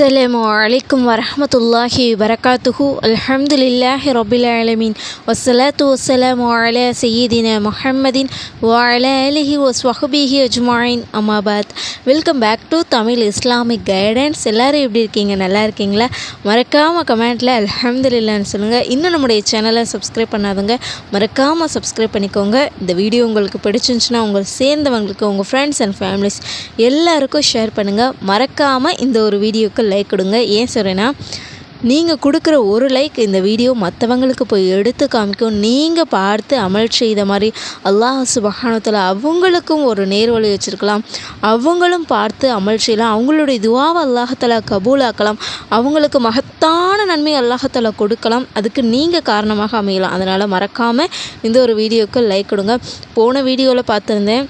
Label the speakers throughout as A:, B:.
A: அஸ்ஸலாம் அலைக்கும் வரமத்துல்லாஹி வரகாத்துஹு அல்ஹம்துலில்லாஹி ரபில் ஆலமீன் வசலாத்து வசலாம் அல சையீதின முஹம்மதின் அலஹி அலிஹி ஒஸ்வஹபிஹி அஜ்மாயின் அமாபாத் welcome back to Tamil Islamic guidance எல்லோரும் எப்படி இருக்கீங்க நல்லா இருக்கீங்களா மறக்காமல் கமெண்ட்டில் அல்ஹம்துலில்லான்னு சொல்லுங்கள் இன்னும் நம்முடைய சேனலை சப்ஸ்கிரைப் பண்ணாதுங்க மறக்காமல் சப்ஸ்கிரைப் பண்ணிக்கோங்க இந்த வீடியோ உங்களுக்கு பிடிச்சிருந்துச்சுன்னா உங்கள் சேர்ந்தவங்களுக்கு உங்கள் ஃப்ரெண்ட்ஸ் அண்ட் ஃபேமிலிஸ் எல்லாருக்கும் ஷேர் பண்ணுங்கள் மறக்காமல் இந்த ஒரு வீடியோக்கள் லைக் கொடுங்க ஏன் சொல்கிறேன்னா நீங்கள் கொடுக்குற ஒரு லைக் இந்த வீடியோ மற்றவங்களுக்கு போய் எடுத்து காமிக்கும் நீங்கள் பார்த்து அமல் செய்த மாதிரி அல்லாஹ் சுபகானத்தில் அவங்களுக்கும் ஒரு நேர்வழி வச்சுருக்கலாம் அவங்களும் பார்த்து அமல் செய்யலாம் அவங்களுடைய துவாவை அல்லாஹத்தில் கபூலாக்கலாம் அவங்களுக்கு மகத்தான நன்மை அல்லாஹத்தில் கொடுக்கலாம் அதுக்கு நீங்கள் காரணமாக அமையலாம் அதனால் மறக்காமல் இந்த ஒரு வீடியோவுக்கு லைக் கொடுங்க போன வீடியோவில் பார்த்துருந்தேன்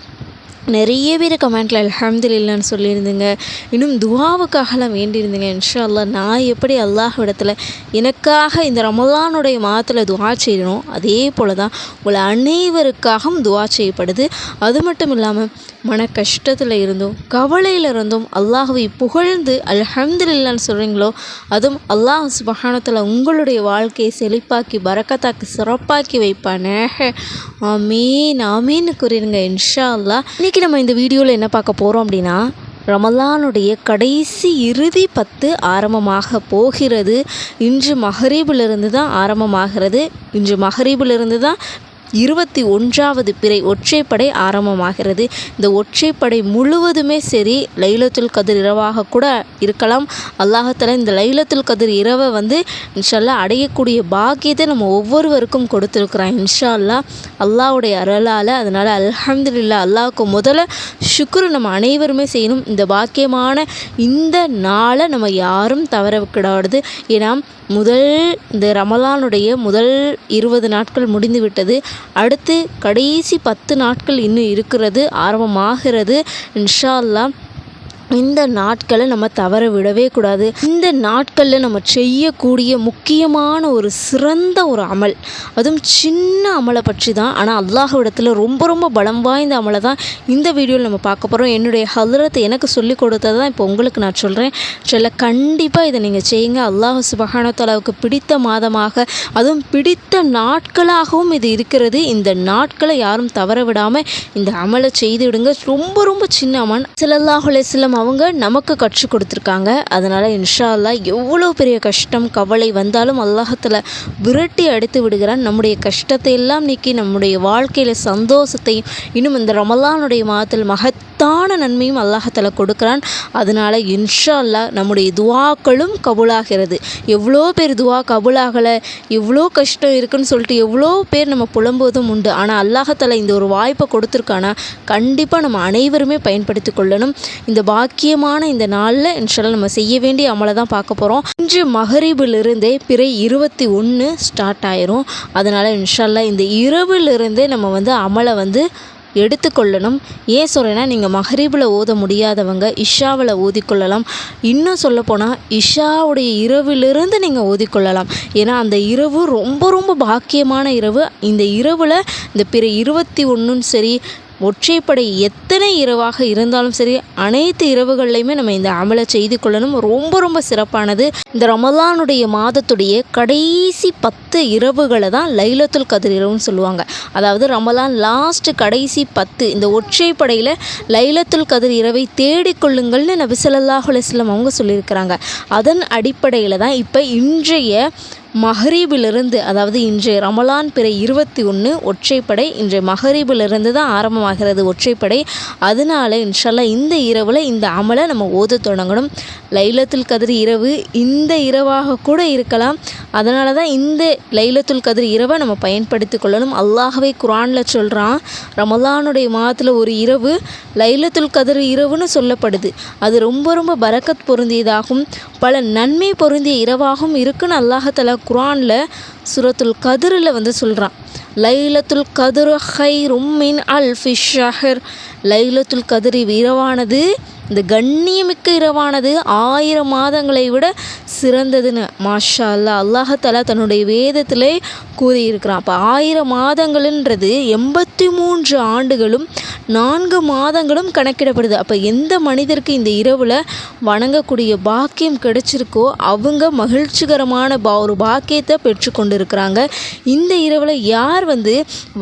A: நிறைய பேர் கமெண்ட்டில் அலமதுல்லான்னு சொல்லியிருந்தீங்க இன்னும் துவாவுக்காகலாம் வேண்டியிருந்தீங்க இன்ஷா அல்லா நான் எப்படி அல்லாஹ் இடத்துல எனக்காக இந்த ரமலானுடைய மாதத்தில் துவா செய்யணும் அதே போல் தான் உங்களை அனைவருக்காகவும் துவா செய்யப்படுது அது மட்டும் இல்லாமல் மன கஷ்டத்தில் இருந்தும் கவலையில் இருந்தும் அல்லாஹுவை புகழ்ந்து அல்ஹம்துல்லான்னு சொல்கிறீங்களோ அதுவும் அல்லாஹ் சுபகானத்தில் உங்களுடைய வாழ்க்கையை செழிப்பாக்கி பறக்கத்தாக்கி சிறப்பாக்கி வைப்பானே ஆமீன் ஆமீன்னு கூறிடுங்க இன்ஷா அல்லா இன்றைக்கி நம்ம இந்த வீடியோவில் என்ன பார்க்க போகிறோம் அப்படின்னா ரமலானுடைய கடைசி இறுதி பத்து ஆரம்பமாக போகிறது இன்று மஹரீபிலிருந்து தான் ஆரம்பமாகிறது இன்று மஹரீபிலிருந்து தான் இருபத்தி ஒன்றாவது பிறை ஒற்றைப்படை ஆரம்பமாகிறது இந்த ஒற்றைப்படை முழுவதுமே சரி லைலத்துல் கதிர் இரவாக கூட இருக்கலாம் அல்லாஹத்தில் இந்த லைலத்துல் கதிர் இரவை வந்து இன்ஷால்லா அடையக்கூடிய பாக்கியத்தை நம்ம ஒவ்வொருவருக்கும் கொடுத்துருக்குறான் இன்ஷா அல்லா அல்லாவுடைய அருளால் அதனால் அலமதுல்லா அல்லாவுக்கு முதல்ல சுக்குரு நம்ம அனைவருமே செய்யணும் இந்த பாக்கியமான இந்த நாளை நம்ம யாரும் தவற விடாது ஏன்னா முதல் இந்த ரமலானுடைய முதல் இருபது நாட்கள் முடிந்துவிட்டது அடுத்து கடைசி பத்து நாட்கள் இன்னும் இருக்கிறது ஆரம்பமாகிறது இன்ஷா அல்லா இந்த நாட்களை நம்ம தவற விடவே கூடாது இந்த நாட்களில் நம்ம செய்யக்கூடிய முக்கியமான ஒரு சிறந்த ஒரு அமல் அதுவும் சின்ன அமலை பற்றி தான் ஆனால் அல்லாஹ்விடத்தில் ரொம்ப ரொம்ப பலம் வாய்ந்த அமலை தான் இந்த வீடியோவில் நம்ம பார்க்க போகிறோம் என்னுடைய ஹலரத்தை எனக்கு சொல்லிக் கொடுத்தது தான் இப்போ உங்களுக்கு நான் சொல்கிறேன் சொல்ல கண்டிப்பாக இதை நீங்கள் செய்யுங்க அல்லாஹ் சுபஹானத்தாலாவுக்கு பிடித்த மாதமாக அதுவும் பிடித்த நாட்களாகவும் இது இருக்கிறது இந்த நாட்களை யாரும் தவற விடாமல் இந்த அமலை செய்து விடுங்க ரொம்ப ரொம்ப சின்ன அமல் சிலல்லாஹுலே சிலம் அவங்க நமக்கு கற்றுக் கொடுத்துருக்காங்க அதனால் இன்ஷா அல்லா எவ்வளோ பெரிய கஷ்டம் கவலை வந்தாலும் அல்லாஹத்தில் விரட்டி அடித்து விடுகிறான் நம்முடைய கஷ்டத்தை எல்லாம் நீக்கி நம்முடைய வாழ்க்கையில் சந்தோஷத்தையும் இன்னும் இந்த ரமலானுடைய மாதத்தில் மகத்தான நன்மையும் அல்லாஹத்தில் கொடுக்குறான் அதனால் இன்ஷா அல்லா நம்முடைய துவாக்களும் கபுளாகிறது எவ்வளோ பேர் துவா கபுளாகலை எவ்வளோ கஷ்டம் இருக்குன்னு சொல்லிட்டு எவ்வளோ பேர் நம்ம புலம்புவதும் உண்டு ஆனால் அல்லாஹத்தில் இந்த ஒரு வாய்ப்பை கொடுத்துருக்கானா கண்டிப்பாக நம்ம அனைவருமே பயன்படுத்தி கொள்ளணும் இந்த பாக்கி பாக்கியமான இந்த நாளில் இன்ஷால்லாம் நம்ம செய்ய வேண்டிய அமலை தான் பார்க்க போகிறோம் இன்று மகரீபிலிருந்தே பிறை இருபத்தி ஒன்று ஸ்டார்ட் ஆயிரும் அதனால் இன்ஷால்லா இந்த இரவிலிருந்தே நம்ம வந்து அமலை வந்து எடுத்துக்கொள்ளணும் ஏன் சொல்கிறேன்னா நீங்கள் மஹரீபில் ஓத முடியாதவங்க இஷாவில் ஓதிக்கொள்ளலாம் இன்னும் சொல்லப்போனால் இஷாவுடைய இரவிலிருந்து நீங்கள் ஓதிக்கொள்ளலாம் ஏன்னா அந்த இரவு ரொம்ப ரொம்ப பாக்கியமான இரவு இந்த இரவில் இந்த பிற இருபத்தி ஒன்றுன்னு சரி ஒற்றைப்படை எத்தனை இரவாக இருந்தாலும் சரி அனைத்து இரவுகள்லையுமே நம்ம இந்த அமலை செய்து கொள்ளணும் ரொம்ப ரொம்ப சிறப்பானது இந்த ரமலானுடைய மாதத்துடைய கடைசி பத்து இரவுகளை தான் லைலத்துல் கதிர் இரவுன்னு சொல்லுவாங்க அதாவது ரமலான் லாஸ்ட் கடைசி பத்து இந்த ஒற்றைப்படையில் லைலத்துல் கதிர் இரவை தேடிக்கொள்ளுங்கள்னு நபிசல்லாஹ் அலுவலம் அவங்க சொல்லியிருக்கிறாங்க அதன் அடிப்படையில் தான் இப்போ இன்றைய மஹரீபிலிருந்து அதாவது இன்றைய ரமலான் பிற இருபத்தி ஒன்று ஒற்றைப்படை இன்றைய மஹரீபிலிருந்து தான் ஆரம்பமாகிறது ஒற்றைப்படை அதனால இன்ஷல்லா இந்த இரவில் இந்த அமலை நம்ம ஓத தொடங்கணும் லைலத்துல் கதிர் இரவு இந்த இரவாக கூட இருக்கலாம் அதனால தான் இந்த லைலத்துல் கதிர் இரவை நம்ம பயன்படுத்தி கொள்ளணும் அல்லாஹவே குரானில் சொல்கிறான் ரமலானுடைய மாதத்தில் ஒரு இரவு லைலத்துல் கதிர் இரவுன்னு சொல்லப்படுது அது ரொம்ப ரொம்ப பரக்கத் பொருந்தியதாகும் பல நன்மை பொருந்திய இரவாகவும் இருக்குன்னு அல்லாஹலா குரானில் சுரத்துல் கதிரில் வந்து சொல்கிறான் லைலத்துல் கதிரு ஹை ரும்மின் அல் ஃபிஷர் லைலத்துல் கதிரி இரவானது இந்த கண்ணியமிக்க இரவானது ஆயிரம் மாதங்களை விட சிறந்ததுன்னு மாஷா அல்லா அல்லாஹாலா தன்னுடைய வேதத்திலே கூறியிருக்கிறான் அப்போ ஆயிரம் மாதங்கள்ன்றது எண்பத்தி மூன்று ஆண்டுகளும் நான்கு மாதங்களும் கணக்கிடப்படுது அப்போ எந்த மனிதருக்கு இந்த இரவில் வணங்கக்கூடிய பாக்கியம் கிடைச்சிருக்கோ அவங்க மகிழ்ச்சிகரமான பா ஒரு பாக்கியத்தை பெற்றுக்கொண்டு இருக்கிறாங்க இந்த இரவில் யார் வந்து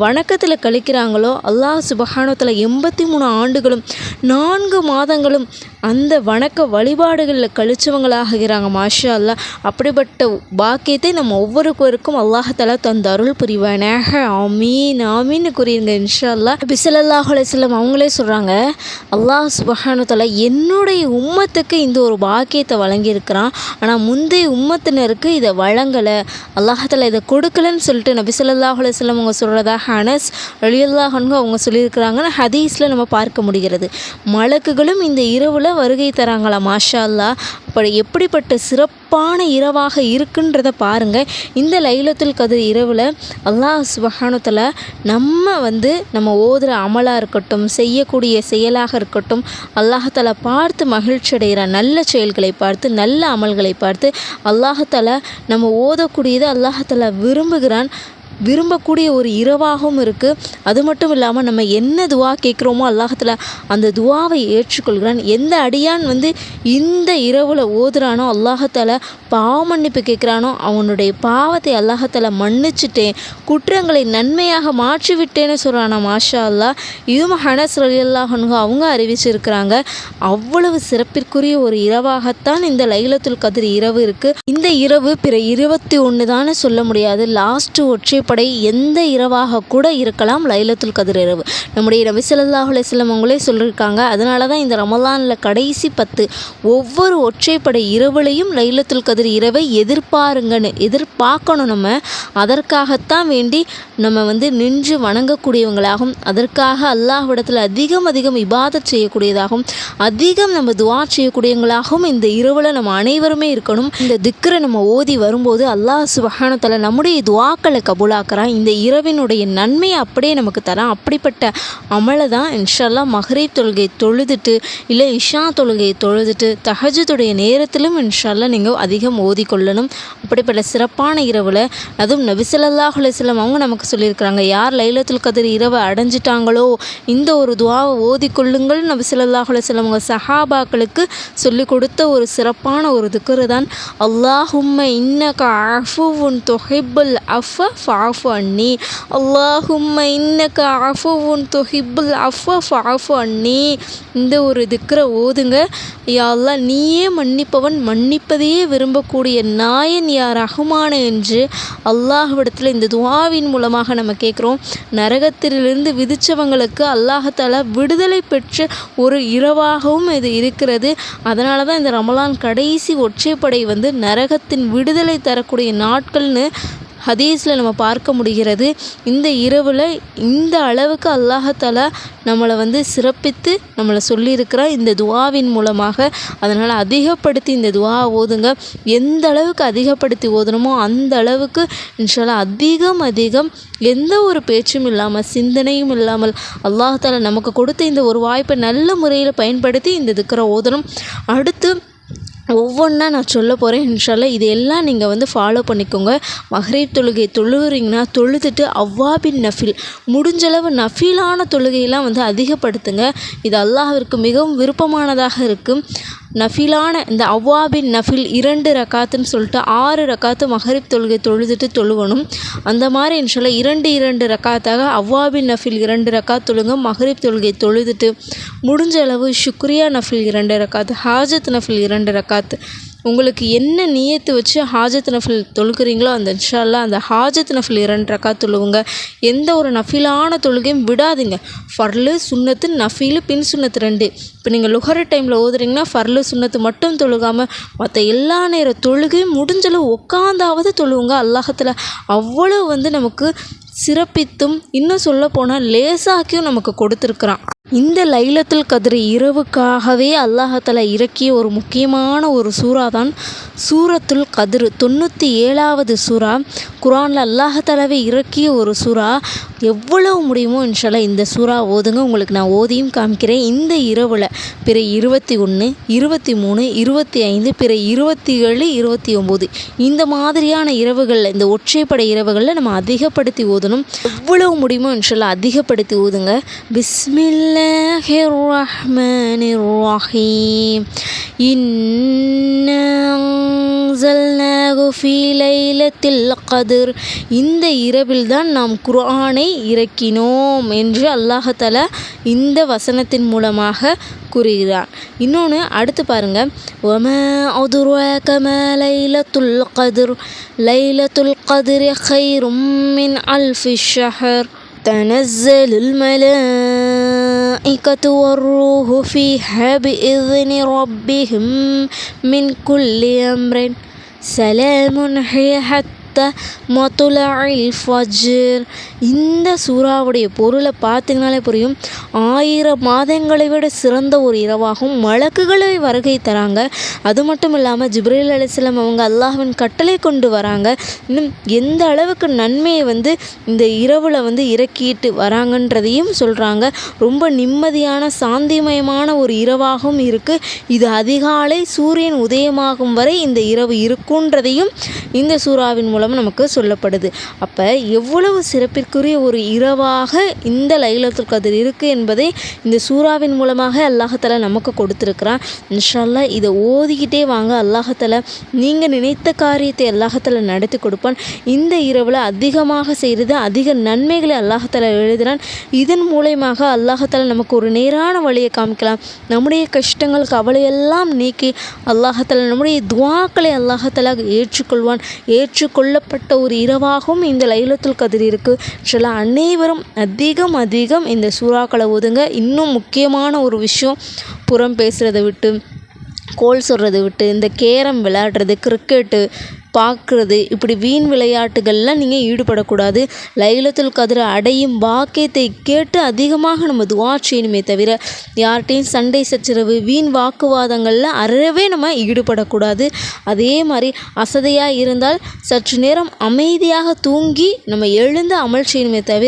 A: வணக்கத்தில் கழிக்கிறாங்களோ அல்லாஹ் சுபகானத்தில் எண்பத்தி மூணு ஆண்டுகளும் நான்கு மாதங்களும் அந்த வணக்க வழிபாடுகளில் கழிச்சவங்களாக இருக்கிறாங்க மாஷா அல்லா அப்படிப்பட்ட பாக்கியத்தை நம்ம ஒவ்வொருவருக்கும் அல்லாஹால தந்த அருள் புரிவானாக ஆமீன் ஆமீன்னு கூறியிருங்க இன்ஷா அல்லா பிசலல்லாஹ் செல்லம் அவங்களே சொல்கிறாங்க அல்லாஹ் சுபகானத்தில் என்னுடைய உம்மத்துக்கு இந்த ஒரு பாக்கியத்தை வழங்கியிருக்கிறான் ஆனால் முந்தைய உம்மத்தினருக்கு இதை வழங்கலை அல்லாஹால நேரத்தில் இதை கொடுக்கலன்னு சொல்லிட்டு நபி சொல்லல்லா அலுவலம் அவங்க சொல்கிறதா ஹனஸ் அழியல்லாஹன்கு அவங்க சொல்லியிருக்கிறாங்கன்னு ஹதீஸில் நம்ம பார்க்க முடிகிறது மலக்குகளும் இந்த இரவில் வருகை தராங்களா மாஷா அல்லா இப்படி எப்படிப்பட்ட சிறப்பான இரவாக இருக்குன்றத பாருங்கள் இந்த லைலத்துல் கதிர் இரவில் அல்லாஹ் சுபஹானத்தில் நம்ம வந்து நம்ம ஓதுகிற அமலாக இருக்கட்டும் செய்யக்கூடிய செயலாக இருக்கட்டும் அல்லாஹால பார்த்து மகிழ்ச்சி அடைகிற நல்ல செயல்களை பார்த்து நல்ல அமல்களை பார்த்து அல்லாஹால நம்ம ஓதக்கூடியது அல்லாஹால விரும்புகிறான் விரும்பக்கூடிய ஒரு இரவாகவும் இருக்குது அது மட்டும் இல்லாமல் நம்ம என்ன துவா கேட்குறோமோ அல்லாஹத்தில் அந்த துவாவை ஏற்றுக்கொள்கிறான் எந்த அடியான் வந்து இந்த இரவில் ஓதுறானோ அல்லாஹத்தால் பாவமன்னிப்பு கேட்குறானோ அவனுடைய பாவத்தை அல்லாஹத்தால் மன்னிச்சுட்டேன் குற்றங்களை நன்மையாக மாற்றிவிட்டேன்னு சொல்கிறானா மாஷா அல்லா இதுவும் ஹனஸ் ரலியல்லாஹனுக்கு அவங்க அறிவிச்சிருக்கிறாங்க அவ்வளவு சிறப்பிற்குரிய ஒரு இரவாகத்தான் இந்த லைலத்துல் கதிர் இரவு இருக்குது இந்த இரவு பிற இருபத்தி ஒன்று தானே சொல்ல முடியாது லாஸ்ட்டு ஒற்றை அடிப்படை எந்த இரவாக கூட இருக்கலாம் லைலத்துல் கதிர் இரவு நம்முடைய நபி சொல்லாஹ் அவங்களே சொல்லியிருக்காங்க அதனால தான் இந்த ரமலானில் கடைசி பத்து ஒவ்வொரு ஒற்றைப்படை இரவுலையும் லைலத்துல் கதிர் இரவை எதிர்பாருங்கன்னு எதிர்பார்க்கணும் நம்ம அதற்காகத்தான் வேண்டி நம்ம வந்து நின்று வணங்கக்கூடியவங்களாகும் அதற்காக அல்லாஹ்விடத்தில் அதிகம் அதிகம் இபாதத் செய்யக்கூடியதாகும் அதிகம் நம்ம துவா செய்யக்கூடியவங்களாகவும் இந்த இரவில் நம்ம அனைவருமே இருக்கணும் இந்த திக்கரை நம்ம ஓதி வரும்போது அல்லாஹ் சுபஹானத்தில் நம்முடைய துவாக்களை கபுலாக பார்க்குறான் இந்த இரவினுடைய நன்மையை அப்படியே நமக்கு தரான் அப்படிப்பட்ட அமலை தான் இன்ஷல்லா மஹரே தொழுகை தொழுதுட்டு இல்லை இஷா தொழுகையை தொழுதுட்டு தஹஜத்துடைய நேரத்திலும் இன்ஷல்லா நீங்கள் அதிகம் ஓதிக்கொள்ளணும் அப்படிப்பட்ட சிறப்பான இரவில் அதுவும் நபிசல்லாஹ் அலிஸ்லாம் அவங்க நமக்கு சொல்லியிருக்கிறாங்க யார் லைலத்துல் கதிர் இரவை அடைஞ்சிட்டாங்களோ இந்த ஒரு துவாவை ஓதிக்கொள்ளுங்கள் நபிசல்லாஹ் அலிஸ்லாம் அவங்க சஹாபாக்களுக்கு சொல்லிக் கொடுத்த ஒரு சிறப்பான ஒரு துக்குறு தான் அல்லாஹும்ம இன்னக அஃபுன் தொகைபுல் அஃப ஃபா ஃபஃபு அண்ணி அல்லாஹும் இன்னக்க அஃபுன் தொஹிபுல் அஃப ஃபஃபு அண்ணி இந்த ஒரு திக்கரை ஓதுங்க யாரெல்லாம் நீயே மன்னிப்பவன் மன்னிப்பதையே விரும்பக்கூடிய நாயன் யார் ரஹ்மான என்று அல்லாஹ்விடத்தில் இந்த துவாவின் மூலமாக நம்ம கேட்குறோம் நரகத்திலிருந்து விதித்தவங்களுக்கு அல்லாஹத்தால் விடுதலை பெற்ற ஒரு இரவாகவும் இது இருக்கிறது அதனால தான் இந்த ரமலான் கடைசி ஒற்றைப்படை வந்து நரகத்தின் விடுதலை தரக்கூடிய நாட்கள்னு ஹதீஸில் நம்ம பார்க்க முடிகிறது இந்த இரவில் இந்த அளவுக்கு அல்லாஹத்தால நம்மளை வந்து சிறப்பித்து நம்மளை சொல்லியிருக்கிறார் இந்த துவாவின் மூலமாக அதனால் அதிகப்படுத்தி இந்த துவா ஓதுங்க எந்த அளவுக்கு அதிகப்படுத்தி ஓதணுமோ அந்த அளவுக்கு இன்ஷால அதிகம் அதிகம் எந்த ஒரு பேச்சும் இல்லாமல் சிந்தனையும் இல்லாமல் அல்லாஹால நமக்கு கொடுத்த இந்த ஒரு வாய்ப்பை நல்ல முறையில் பயன்படுத்தி இந்த துக்கரை ஓதணும் அடுத்து ஒவ்வொன்றா நான் சொல்ல போகிறேன் இன்ஷால்லாம் இது எல்லாம் நீங்கள் வந்து ஃபாலோ பண்ணிக்கோங்க மஹ்ரீப் தொழுகை தொழுகிறீங்கன்னா தொழுதுட்டு அவ்வாபின் நஃபில் முடிஞ்சளவு நஃபிலான தொழுகையெல்லாம் வந்து அதிகப்படுத்துங்க இது அல்லாஹிற்கு மிகவும் விருப்பமானதாக இருக்கும் நஃபிலான இந்த அவ்வாபின் நஃபில் இரண்டு ரக்காத்துன்னு சொல்லிட்டு ஆறு ரக்காத்து மஹரிப் தொழுகை தொழுதுட்டு தொழுகணும் அந்த மாதிரி இன்ஷால்லா இரண்டு இரண்டு ரக்காத்தாக அவ்வாபின் நஃபில் இரண்டு ரக்காத் தொழுங்க மஹரிப் தொழுகை தொழுதுட்டு முடிஞ்ச அளவு சுக்ரியா நஃபில் இரண்டு ரக்காத்து ஹாஜத் நஃபில் இரண்டு ரக்காத்து உங்களுக்கு என்ன நியத்து வச்சு ஹாஜத் நஃபில் தொழுகிறீங்களோ அந்த இன்ஷால்லாம் அந்த ஹாஜத் நஃபில் இரண்டு ரக்கா தொழுவுங்க எந்த ஒரு நஃபிலான தொழுகையும் விடாதீங்க ஃபர்லு சுண்ணத்து நஃபீலு பின் சுண்ணத்து ரெண்டு இப்போ நீங்கள் லுகர டைமில் ஓதுறீங்கன்னா ஃபர்லு சுண்ணத்து மட்டும் தொழுகாமல் மற்ற எல்லா நேர தொழுகையும் முடிஞ்சளவு உட்காந்தாவது தொழுவுங்க அல்லாஹத்தில் அவ்வளோ வந்து நமக்கு சிறப்பித்தும் இன்னும் சொல்லப்போனால் லேசாக்கியும் நமக்கு கொடுத்துருக்குறான் இந்த லைலத்தில் கதிரை இரவுக்காகவே அல்லாஹலை இறக்கிய ஒரு முக்கியமான ஒரு சூறா தான் சூரத்துல் கதிர் தொண்ணூற்றி ஏழாவது சூறா குரானில் அல்லாஹாலாவே இறக்கிய ஒரு சூறா எவ்வளவு முடியுமோ இன்ஷால்லா இந்த சூறா ஓதுங்க உங்களுக்கு நான் ஓதியும் காமிக்கிறேன் இந்த இரவில் பிற இருபத்தி ஒன்று இருபத்தி மூணு இருபத்தி ஐந்து பிற இருபத்தி ஏழு இருபத்தி ஒம்பது இந்த மாதிரியான இரவுகளில் இந்த ஒற்றைப்படை இரவுகளில் நம்ம அதிகப்படுத்தி ஓதணும் ஊதணும் எவ்வளவு முடியுமோ இன்ஷால்லா அதிகப்படுத்தி ஊதுங்க பிஸ்மில்லாஹி கதிர் இந்த இரவில் தான் நாம் குரானை இறக்கினோம் என்று அல்லாஹால இந்த வசனத்தின் மூலமாக கூறுகிறார் இன்னொன்று அடுத்து பாருங்கள் ஒம அதுர்வ கம லைலத்துல் கதிர் லைலத்துல் கதிர் ஹைரும் மின் அல்ஃபி ஷஹர் تنزل الملائكة والروح فيها بإذن ربهم من كل أمر سلام هي حتى ஹத்த ஃபஜர் இந்த சூறாவுடைய பொருளை பார்த்தீங்கனாலே புரியும் ஆயிரம் மாதங்களை விட சிறந்த ஒரு இரவாகும் மலக்குகளை வருகை தராங்க அது மட்டும் இல்லாமல் ஜிப்ரேல் அலிஸ்லாம் அவங்க அல்லாஹின் கட்டளை கொண்டு வராங்க இன்னும் எந்த அளவுக்கு நன்மையை வந்து இந்த இரவில் வந்து இறக்கிட்டு வராங்கன்றதையும் சொல்கிறாங்க ரொம்ப நிம்மதியான சாந்திமயமான ஒரு இரவாகவும் இருக்குது இது அதிகாலை சூரியன் உதயமாகும் வரை இந்த இரவு இருக்குன்றதையும் இந்த சூறாவின் மூலம் மூலம் நமக்கு சொல்லப்படுது அப்போ எவ்வளவு சிறப்பிற்குரிய ஒரு இரவாக இந்த லைலத்துல் கதிர் இருக்குது என்பதை இந்த சூறாவின் மூலமாக அல்லாஹத்தலா நமக்கு கொடுத்துருக்குறான் இன்ஷால்லா இதை ஓதிக்கிட்டே வாங்க அல்லாஹத்தில் நீங்கள் நினைத்த காரியத்தை அல்லாஹத்தில் நடத்தி கொடுப்பான் இந்த இரவில் அதிகமாக செய்கிறது அதிக நன்மைகளை அல்லாஹத்தில் எழுதுகிறான் இதன் மூலயமாக அல்லாஹத்தால நமக்கு ஒரு நேரான வழியை காமிக்கலாம் நம்முடைய கஷ்டங்கள் கவலையெல்லாம் நீக்கி அல்லாஹத்தால நம்முடைய துவாக்களை அல்லாஹத்தால ஏற்றுக்கொள்வான் ஏற்றுக்கொள்ள மூடப்பட்ட ஒரு இரவாகவும் இந்த லைலத்துல் கதிர் இருக்குது சில அனைவரும் அதிகம் அதிகம் இந்த சூறாக்களை ஒதுங்க இன்னும் முக்கியமான ஒரு விஷயம் புறம் பேசுகிறத விட்டு கோல் சொல்கிறத விட்டு இந்த கேரம் விளையாடுறது கிரிக்கெட்டு பார்க்குறது இப்படி வீண் விளையாட்டுகள்லாம் நீங்கள் ஈடுபடக்கூடாது லைலத்துல் கதிர அடையும் வாக்கியத்தை கேட்டு அதிகமாக நம்ம துவா செய்யணுமே தவிர யார்கிட்டையும் சண்டை சச்சரவு வீண் வாக்குவாதங்களில் அறவே நம்ம ஈடுபடக்கூடாது அதே மாதிரி அசதியாக இருந்தால் சற்று நேரம் அமைதியாக தூங்கி நம்ம எழுந்து அமல் செய்யணுமே தவிர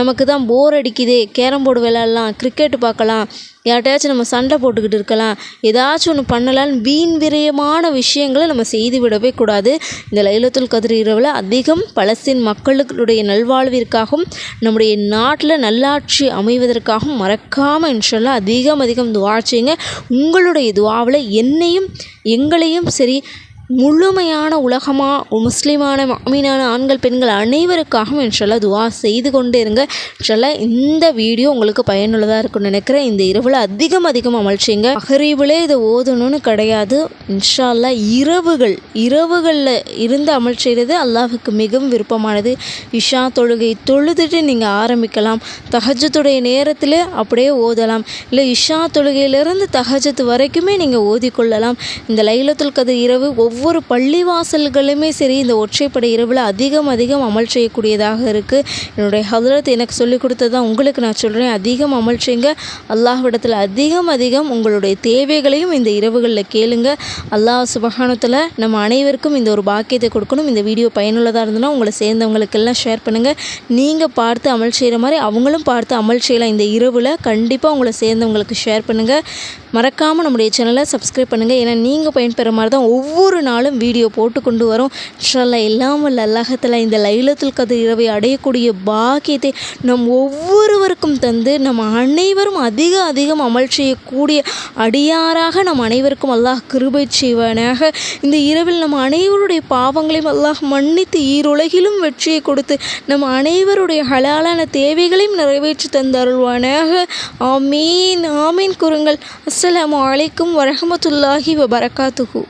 A: நமக்கு தான் போர் அடிக்குதே கேரம் போர்டு விளையாடலாம் கிரிக்கெட்டு பார்க்கலாம் யார்கிட்டயாச்சும் நம்ம சண்டை போட்டுக்கிட்டு இருக்கலாம் ஏதாச்சும் ஒன்று பண்ணலான்னு வீண் விரயமான விஷயங்களை நம்ம செய்து விடவே கூடாது இந்த லைலத்துல் கதிர் இரவில் அதிகம் பலஸ்தீன் மக்களுடைய நல்வாழ்விற்காகவும் நம்முடைய நாட்டில் நல்லாட்சி அமைவதற்காகவும் மறக்காமல் இன்ஷல்லாம் அதிகம் அதிகம் துவா செய்யுங்க உங்களுடைய துவாவில் என்னையும் எங்களையும் சரி முழுமையான உலகமாக முஸ்லீமான மாமீனான ஆண்கள் பெண்கள் அனைவருக்காகவும் இன்ஷல்லா துவா செய்து கொண்டே இருங்க இன்ஷல்லா இந்த வீடியோ உங்களுக்கு பயனுள்ளதாக இருக்கும்னு நினைக்கிறேன் இந்த இரவில் அதிகம் அதிகம் அமல் செய்யுங்க அகரீவிலே இதை ஓதணும்னு கிடையாது இன்ஷால்லா இரவுகள் இரவுகளில் இருந்து அமல் செய்கிறது அல்லாஹுக்கு மிகவும் விருப்பமானது இஷா தொழுகை தொழுதுட்டு நீங்கள் ஆரம்பிக்கலாம் தகஜத்துடைய நேரத்தில் அப்படியே ஓதலாம் இல்லை இஷா தொழுகையிலிருந்து தகஜத்து வரைக்குமே நீங்கள் ஓதிக்கொள்ளலாம் இந்த லைலத்துல் கதை இரவு ஒவ்வொரு ஒவ்வொரு பள்ளிவாசல்களுமே சரி இந்த ஒற்றைப்படை இரவில் அதிகம் அதிகம் அமல் செய்யக்கூடியதாக இருக்குது என்னுடைய ஹதரத் எனக்கு சொல்லிக் கொடுத்ததான் உங்களுக்கு நான் சொல்கிறேன் அதிகம் அமல் செய்யுங்க அல்லாஹ்விடத்தில் அதிகம் அதிகம் உங்களுடைய தேவைகளையும் இந்த இரவுகளில் கேளுங்க அல்லாஹ் சுபகானத்தில் நம்ம அனைவருக்கும் இந்த ஒரு பாக்கியத்தை கொடுக்கணும் இந்த வீடியோ பயனுள்ளதாக இருந்ததுன்னா உங்களை சேர்ந்தவங்களுக்கெல்லாம் ஷேர் பண்ணுங்கள் நீங்கள் பார்த்து அமல் செய்கிற மாதிரி அவங்களும் பார்த்து அமல் செய்யலாம் இந்த இரவில் கண்டிப்பாக உங்களை சேர்ந்தவங்களுக்கு ஷேர் பண்ணுங்கள் மறக்காமல் நம்முடைய சேனலை சப்ஸ்கிரைப் பண்ணுங்கள் ஏன்னா நீங்கள் பயன்பெற மாதிரி தான் ஒவ்வொரு நாளும் வீடியோ போட்டு கொண்டு வரோம் இன்ஷால்லா இல்லாமல் அல்லாஹத்தில் இந்த லைலத்தில் கதிர் இரவை அடையக்கூடிய பாக்கியத்தை நம் ஒவ்வொருவருக்கும் தந்து நம் அனைவரும் அதிக அதிகம் அமல் செய்யக்கூடிய அடியாராக நம் அனைவருக்கும் அல்லாஹ் கிருபை செய்வானாக இந்த இரவில் நம் அனைவருடைய பாவங்களையும் அல்லாஹ் மன்னித்து ஈருலகிலும் வெற்றியை கொடுத்து நம் அனைவருடைய ஹலாலான தேவைகளையும் நிறைவேற்றி தந்தருள்வானாக ஆமீன் ஆமீன் குருங்கள் அஸ்லாம் வலைக்கும் வரமத்துல்லாஹி வபரகாத்துஹூ